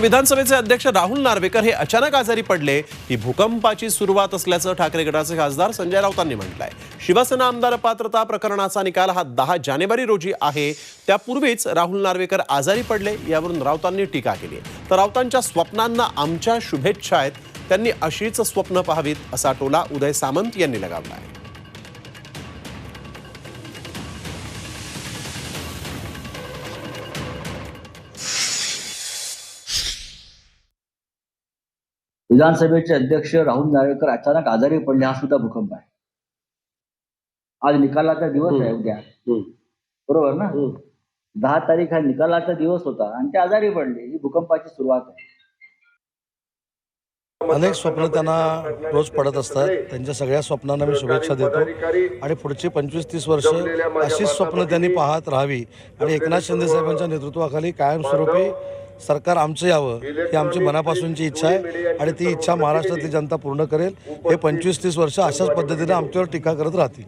विधानसभेचे अध्यक्ष राहुल नार्वेकर हे अचानक आजारी पडले. ही भूकंपाची सुरुवात असल्याचं ठाकरे गटाचे खासदार संजय राऊतांनी म्हटलंय. शिवसेना आमदार पात्रता प्रकरणाचा निकाल हा दहा जानेवारी रोजी आहे. त्यापूर्वीच राहुल नार्वेकर आजारी पडले यावरून राऊतांनी टीका केली. तर राऊतांच्या स्वप्नांना आमच्या शुभेच्छा आहेत. त्यांनी अशीच स्वप्न पाहावीत असा टोला उदय सामंत यांनी लगावला आहे विधानसभेचे अध्यक्ष राहुल नार्वेकर अचानक आजारी पडले हा सुद्धा भूकंप आहे. आज निकालाचा दिवस आहे उद्या. बरोबर ना? दहा तारीख हा निकालाचा दिवस होता आणि ते आजारी पडले ही भूकंपाची सुरुवात आहे. अनेक स्वप्न त्यांना रोज पडत असतात. त्यांच्या सगळ्या स्वप्नांना मी शुभेच्छा देतो. आणि पुढची पंचवीस तीस वर्ष अशीच स्वप्न त्यांनी पाहत राहावी. आणि एकनाथ शिंदे साहेबांच्या नेतृत्वाखाली कायमस्वरूपी सरकार आमचं यावं ही आमची मनापासूनची इच्छा आहे आणि ती इच्छा महाराष्ट्रातली जनता पूर्ण करेल. हे पंचवीस तीस वर्ष अशाच पद्धतीने आमच्यावर टीका करत राहतील.